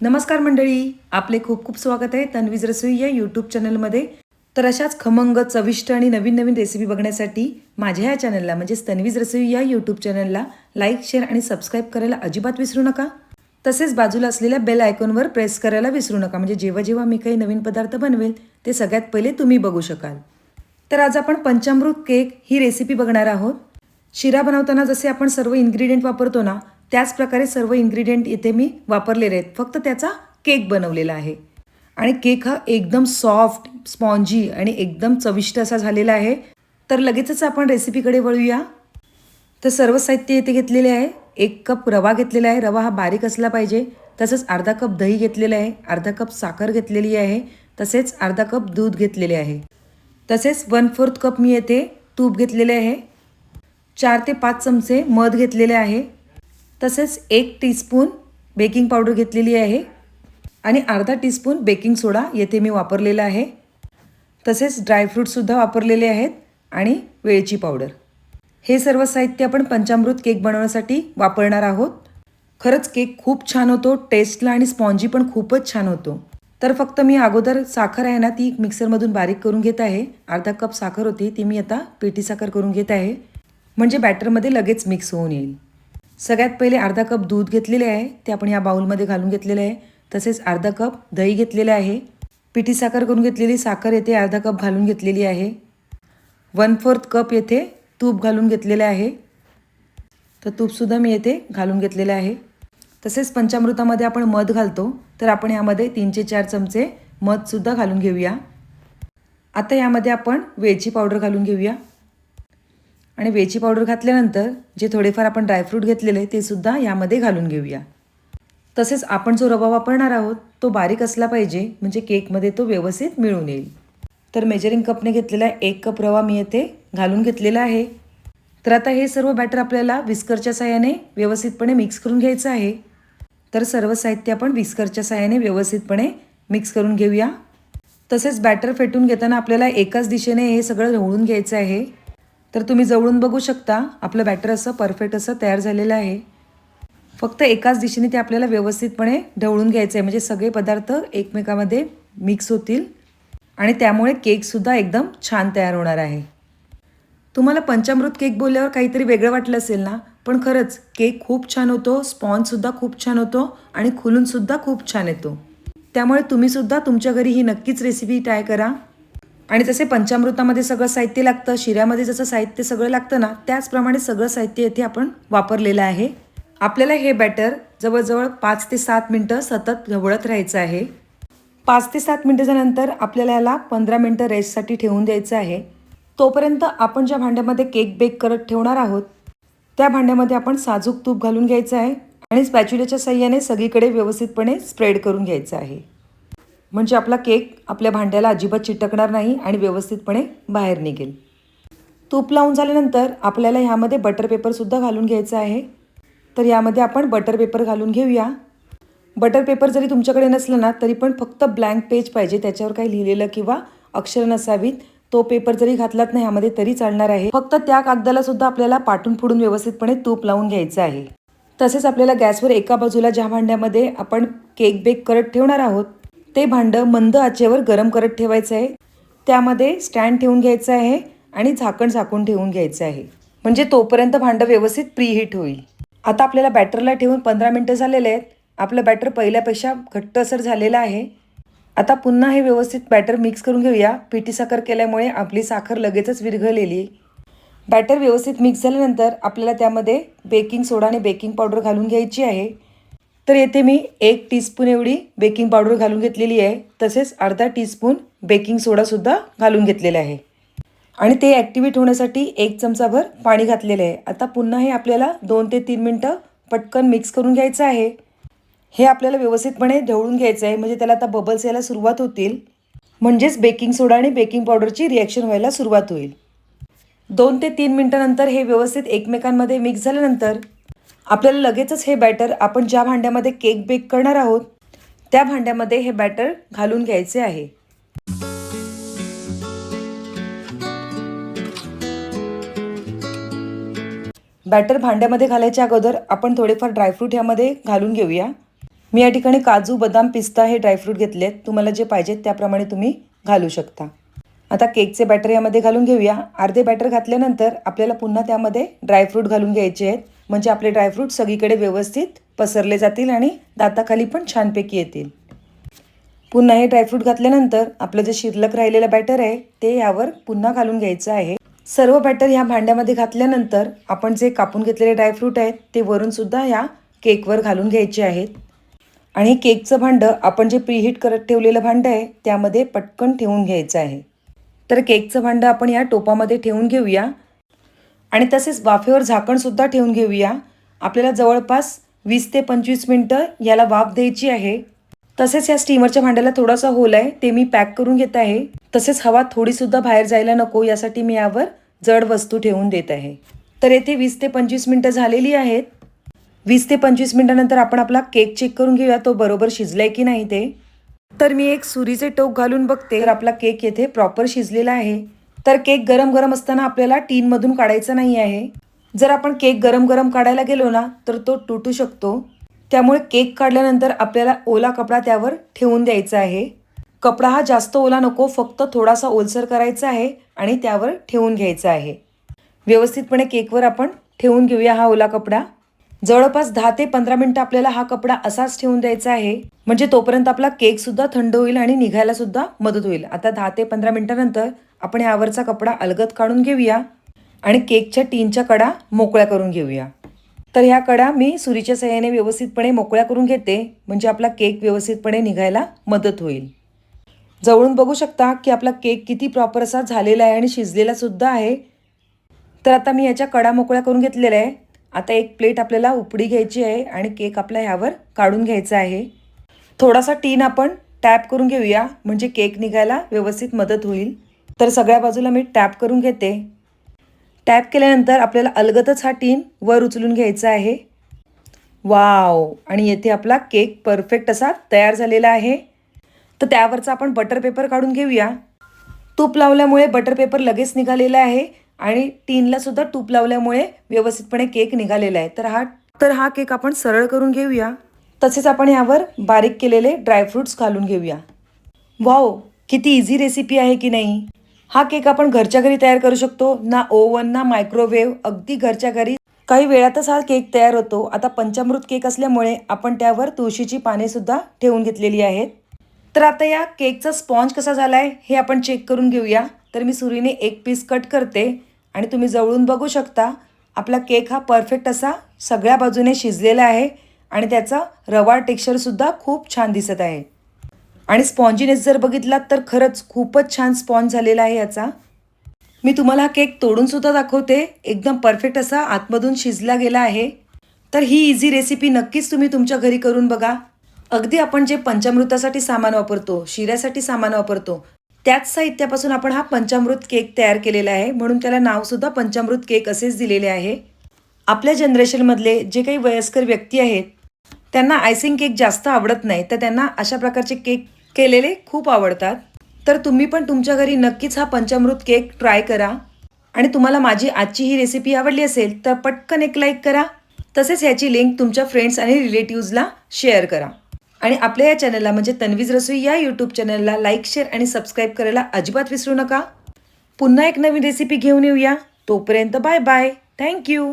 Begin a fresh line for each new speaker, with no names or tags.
नमस्कार मंडळी आपले खूप खूप स्वागत आहे तन्वीज रसोई या यूट्यूब चॅनलमध्ये. तर अशाच खमंग चविष्ट आणि नवीन नवीन रेसिपी बघण्यासाठी माझ्या या चॅनलला म्हणजेच तन्वीज रसोई या यूट्यूब चॅनलला लाईक शेअर आणि सबस्क्राईब करायला अजिबात विसरू नका. तसेच बाजूला असलेल्या बेल आयकॉनवर प्रेस करायला विसरू नका म्हणजे जेव्हा जेव्हा मी काही नवीन पदार्थ बनवेल ते सगळ्यात पहिले तुम्ही बघू शकाल. तर आज आपण पंचामृत केक ही रेसिपी बघणार आहोत. शिरा बनवताना जसे आपण सर्व इन्ग्रेडियंट वापरतो ना त्याच प्रकारे सर्व इन्ग्रेडियंट इथे मी वापरलेले आहेत. फक्त त्याचा केक बनवलेला आहे. आणि केक हा एकदम सॉफ्ट स्पॉन्जी आणि एकदम चविष्ट असा झालेला आहे. तर लगेचच आपण रेसिपीकडे वळूया. तर सर्व साहित्य इथे घेतलेले आहे. एक कप रवा घेतलेला आहे. रवा हा बारीक असला पाहिजे. तसंच अर्धा कप दही घेतलेलं आहे. अर्धा कप साखर घेतलेली आहे. तसेच अर्धा कप दूध घेतलेले आहे. तसेच वन फोर्थ कप मी येथे तूप घेतलेले आहे. चार ते पाच चमचे मध घेतलेले आहे. तसेच एक टीस्पून बेकिंग पावडर घेतलेली आहे. आणि अर्धा टीस्पून बेकिंग सोडा येथे मी वापरलेला आहे. तसेच ड्रायफ्रूटसुद्धा वापरलेले आहेत आणि वेळची पावडर हे सर्व साहित्य आपण पंचामृत केक बनवण्यासाठी वापरणार आहोत. खरंच केक खूप छान होतो टेस्टला आणि स्पॉन्जी पण खूपच छान होतो. तर फक्त मी अगोदर साखर आहे ना ती मिक्सरमधून बारीक करून घेत आहे. अर्धा कप साखर होती ती मी आता पेटी साखर करून घेत आहे. म्हणजे बॅटरमध्ये लगेच मिक्स होऊन येईल. सगळ्यात पहिले अर्धा कप दूध घेतलेले आहे ते आपण या बाउलमध्ये घालून घेतलेले आहे. तसेच अर्धा कप दही घेतलेले आहे. पिठी साखर करून घेतलेली साखर येथे अर्धा कप घालून घेतलेली आहे. वन फोर्थ कप येथे तूप घालून घेतलेले आहे. तर तूपसुद्धा मी येथे घालून घेतलेले आहे. तसेच पंचामृतामध्ये आपण मध घालतो. तर आपण यामध्ये तीनचे चार चमचे मधसुद्धा घालून घेऊया. आता यामध्ये आपण वेलची पावडर घालून घेऊया. आणि वेची पावडर घातल्यानंतर जे थोडेफार आपण ड्रायफ्रूट घेतलेले ते सुद्धा यामध्ये घालून घेऊया. तसेच आपण जो रवा वापरणार आहोत तो बारीक असला पाहिजे म्हणजे केकमध्ये तो व्यवस्थित मिळून येईल. तर मेजरिंग कपने घेतलेला एक कप रवा मी येथे घालून घेतलेला आहे. तर आता हे सर्व बॅटर आपल्याला विस्करच्या साहाय्याने व्यवस्थितपणे मिक्स करून घ्यायचं आहे. तर सर्व साहित्य आपण विस्करच्या साहाय्याने व्यवस्थितपणे मिक्स करून घेऊया. तसेच बॅटर फेटून घेताना आपल्याला एकाच दिशेने हे सगळं ढवळून घ्यायचं आहे. तर तुम्ही जवळून बघू शकता आपलं बॅटर असं परफेक्ट असं तयार झालेलं आहे. फक्त एकाच दिशेने ते आपल्याला व्यवस्थितपणे ढवळून घ्यायचं आहे म्हणजे सगळे पदार्थ एकमेकामध्ये मिक्स होतील. आणि त्यामुळे केकसुद्धा एकदम छान तयार होणार आहे. तुम्हाला पंचामृत केक बोलल्यावर काहीतरी वेगळं वाटलं असेल ना? पण खरंच केक खूप छान होतो स्पॉन्जसुद्धा खूप छान होतो आणि खुलूनसुद्धा खूप छान येतो. त्यामुळे तुम्हीसुद्धा तुमच्या घरी ही नक्कीच रेसिपी ट्राय करा. आणि जसे पंचामृतामध्ये सगळं साहित्य लागतं शिऱ्यामध्ये जसं साहित्य सगळं लागतं ना त्याचप्रमाणे सगळं साहित्य येथे आपण वापरलेलं आहे. आपल्याला हे बॅटर जवळजवळ पाच ते सात मिनटं सतत ढवळत राहायचं आहे. पाच ते सात मिनटं झाल्यानंतर आपल्याला याला पंधरा मिनटं रेस्टसाठी ठेवून द्यायचं आहे. तोपर्यंत आपण ज्या भांड्यामध्ये केक बेक करत ठेवणार आहोत त्या भांड्यामध्ये आपण साजूक तूप घालून घ्यायचं आहे आणि स्पॅच्युल्याच्या साह्याने सगळीकडे व्यवस्थितपणे स्प्रेड करून घ्यायचं आहे. म्हणजे आपला केक आपल्या भांड्याला अजिबात चिटकणार नाही आणि व्यवस्थितपणे बाहेर निघेल. तूप लावून झाल्यानंतर आपल्याला ह्यामध्ये बटर पेपरसुद्धा घालून घ्यायचं आहे. तर यामध्ये आपण बटर पेपर घालून घेऊया. बटर पेपर जरी तुमच्याकडे नसलं ना तरी पण फक्त ब्लँक पेज पाहिजे. त्याच्यावर काही लिहिलेलं किंवा अक्षर नसावीत. तो पेपर जरी घातलात ना ह्यामध्ये तरी चालणार आहे. फक्त त्या कागदाला सुद्धा आपल्याला पाटून फुडून व्यवस्थितपणे तूप लावून घ्यायचं आहे. तसेच आपल्याला गॅसवर एका बाजूला ज्या भांड्यामध्ये आपण केक बेक करत ठेवणार आहोत ते भांडं मंद आचेवर गरम करत ठेवायचं आहे. त्यामध्ये स्टँड ठेवून घ्यायचं आहे आणि झाकण झाकून ठेवून घ्यायचं आहे. म्हणजे तोपर्यंत भांडं व्यवस्थित प्रीहीट होईल. आता आपल्याला बॅटरला ठेवून पंधरा मिनटं झालेले आहेत. आपलं बॅटर पहिल्यापेक्षा घट्टसर झालेलं आहे. आता पुन्हा हे व्यवस्थित बॅटर मिक्स करून घेऊया. पिठी साखर केल्यामुळे आपली साखर लगेचच विरघळलेली बॅटर व्यवस्थित मिक्स झाल्यानंतर आपल्याला त्यामध्ये बेकिंग सोडा आणि बेकिंग पावडर घालून घ्यायची आहे. तर येथे मी एक टीस्पून एवढी बेकिंग पावडर घालून घेतलेली आहे. तसेच अर्धा टीस्पून बेकिंग सोडासुद्धा घालून घेतलेला आहे. आणि ते ॲक्टिवेट होण्यासाठी एक चमचाभर पाणी घातलेलं आहे. आता पुन्हा हे आपल्याला दोन ते तीन मिनटं पटकन मिक्स करून घ्यायचं आहे. हे आपल्याला व्यवस्थितपणे ढवळून घ्यायचं आहे. म्हणजे त्याला आता बबल्स यायला सुरुवात होतील. म्हणजेच बेकिंग सोडा आणि बेकिंग पावडरची रिॲक्शन व्हायला सुरुवात होईल. दोन ते तीन मिनटानंतर हे व्यवस्थित एकमेकांमध्ये मिक्स झाल्यानंतर आपल्याला लगेचच हे बॅटर आपण ज्या भांड्यामध्ये केक बेक करणार आहोत त्या भांड्यामध्ये हे बॅटर घालून घ्यायचे आहे. बॅटर भांड्यामध्ये घालायच्या अगोदर आपण थोडेफार ड्रायफ्रूट यामध्ये घालून घेऊया. मी या ठिकाणी काजू बदाम पिस्ता हे ड्रायफ्रूट घेतलेत तुम्हाला जे पाहिजेत त्याप्रमाणे तुम्ही घालू शकता. आता केकचे बॅटर यामध्ये घालून घेऊया. अर्धे बॅटर घातल्यानंतर आपल्याला पुन्हा त्यामध्ये ड्रायफ्रूट घालून घ्यायचे आहेत. म्हणजे आपले ड्रायफ्रूट सगळीकडे व्यवस्थित पसरले जातील आणि दाताखाली पण छानपैकी येतील. पुन्हा हे ड्रायफ्रूट घातल्यानंतर आपलं जे शिल्लक राहिलेलं बॅटर आहे ते यावर पुन्हा घालून घ्यायचं आहे. सर्व बॅटर ह्या भांड्यामध्ये घातल्यानंतर आपण जे कापून घेतलेले ड्रायफ्रूट आहेत ते वरूनसुद्धा ह्या केकवर घालून घ्यायचे आहेत. आणि केकचं भांडं आपण जे प्रीहीट करत ठेवलेलं भांडं आहे त्यामध्ये पटकन ठेवून घ्यायचं आहे. तर केकचं भांडं आपण या टोपामध्ये ठेवून घेऊया. आणि तसेच वाफेवर झाकणसुद्धा ठेवून घेऊया. आपल्याला जवळपास वीस ते पंचवीस मिनटं याला वाफ द्यायची आहे. तसेच या स्टीमरच्या भांड्याला थोडासा होल आहे ते मी पॅक करून घेत आहे. तसेच हवा थोडीसुद्धा बाहेर जायला नको यासाठी मी यावर जड वस्तू ठेवून देत आहे. तर येथे वीस ते पंचवीस मिनटं झालेली आहेत. वीस ते पंचवीस मिनटानंतर आपण आपला केक चेक करून घेऊया तो बरोबर शिजलाय की नाही ते. तर मी एक सुरीचे टोक घालून बघते. तर आपला केक येथे प्रॉपर शिजलेला आहे. तर केक गरम गरम असताना आपल्याला टीनमधून काढायचा नाही आहे. जर आपण केक गरम गरम काढायला गेलो ना तर तो तुटू शकतो. त्यामुळे केक काढल्यानंतर आपल्याला ओला कपडा त्यावर ठेवून द्यायचा आहे. कपडा हा जास्त ओला नको फक्त थोडासा ओलसर करायचा आहे आणि त्यावर ठेवून घ्यायचा आहे. व्यवस्थितपणे केकवर आपण ठेवून घेऊया हा ओला कपडा. जवळपास दहा ते पंधरा मिनटं आपल्याला हा कपडा असाच ठेवून द्यायचा आहे. म्हणजे तोपर्यंत आपला केकसुद्धा थंड होईल आणि निघायलासुद्धा मदत होईल. आता दहा ते पंधरा मिनटानंतर आपण यावरचा कपडा अलगद काढून घेऊया आणि केकच्या टीनच्या कडा मोकळ्या करून घेऊया. तर ह्या कडा मी सुरीच्या सहाय्याने व्यवस्थितपणे मोकळ्या करून घेते म्हणजे आपला केक व्यवस्थितपणे निघायला मदत होईल. जवळून बघू शकता की आपला केक किती प्रॉपर असा झालेला आहे आणि शिजलेलासुद्धा आहे. तर आता मी याच्या कडा मोकळ्या करून घेतलेल्या आहे. आता एक प्लेट आपल्याला उपडी घ्यायची आहे आणि केक आपला ह्यावर काढून घ्यायचा आहे. थोडासा टीन आपण टॅप करून घेऊया म्हणजे केक निघायला व्यवस्थित मदत होईल. तर सगळ्या बाजूला मी टॅप करून घेते. टॅप केल्यानंतर आपल्याला अलगतच हा टीन वर उचलून घ्यायचा आहे. वाव! आणि येथे आपला केक परफेक्ट असा तयार झालेला आहे. तर त्यावरचा आपण बटर पेपर काढून घेऊया. तूप लावल्यामुळे बटर पेपर लगेच निघालेला आहे आणि टीनला सुद्धा तूप लावल्यामुळे व्यवस्थितपणे केक निघालेला आहे. तर हा तर हा केक आपण सरळ करून घेऊया. तसेच आपण यावर बारीक केलेले ड्रायफ्रुट्स घालून घेऊया. वाव किती इझी रेसिपी आहे की नाही? हा केक आपण घरच्या घरी तयार करू शकतो ना ओव्हन ना मायक्रोवेव्ह अगदी घरच्या घरी. काही वेळातच हा केक तयार होतो. आता पंचामृत केक असल्यामुळे आपण त्यावर तुळशीची पानेसुद्धा ठेवून घेतलेली आहेत. तर आता या केकचा स्पॉन्ज कसा झाला आहे हे आपण चेक करून घेऊया. तर मी सुरीने एक पीस कट करते. आणि तुम्ही जवळून बघू शकता आपला केक हा परफेक्ट असा सगळ्या बाजूने शिजलेला आहे. आणि त्याचा रवा टेक्स्चरसुद्धा खूप छान दिसत आहे. आणि स्पॉन्जीनेस जर बघितलात तर खरंच खूपच छान स्पॉन्ज झालेला आहे याचा. मी तुम्हाला हा केक तोडूनसुद्धा दाखवते. एकदम परफेक्ट असा आतमधून शिजला गेला आहे. तर ही इझी रेसिपी नक्कीच तुम्ही तुमच्या घरी करून बघा. अगदी आपण जे पंचामृतासाठी सामान वापरतो शिऱ्यासाठी सामान वापरतो त्याच साहित्यापासून आपण हा पंचामृत केक तयार केलेला आहे. म्हणून त्याला नावसुद्धा पंचामृत केक असेच दिलेले आहे. आपल्या जनरेशनमधले जे काही वयस्कर व्यक्ती आहेत त्यांना आयसिंग केक जास्त आवडत नाही तर त्यांना अशा प्रकारचे केक केलेले खूप आवडतात. तर तुम्ही पण तुमच्या घरी नक्कीच हा पंचामृत केक ट्राय करा. आणि तुम्हाला माझी आजची ही रेसिपी आवडली असेल तर पटकन एक लाईक करा. तसेच ह्याची लिंक तुमच्या फ्रेंड्स आणि रिलेटिव्हजला शेअर करा. आणि आपल्या या चॅनलला म्हणजे तन्वीज रसोई या यूट्यूब चॅनलला लाईक शेअर आणि सबस्क्राईब करायला अजिबात विसरू नका. पुन्हा एक नवीन रेसिपी घेऊन येऊया. तोपर्यंत बाय बाय थँक्यू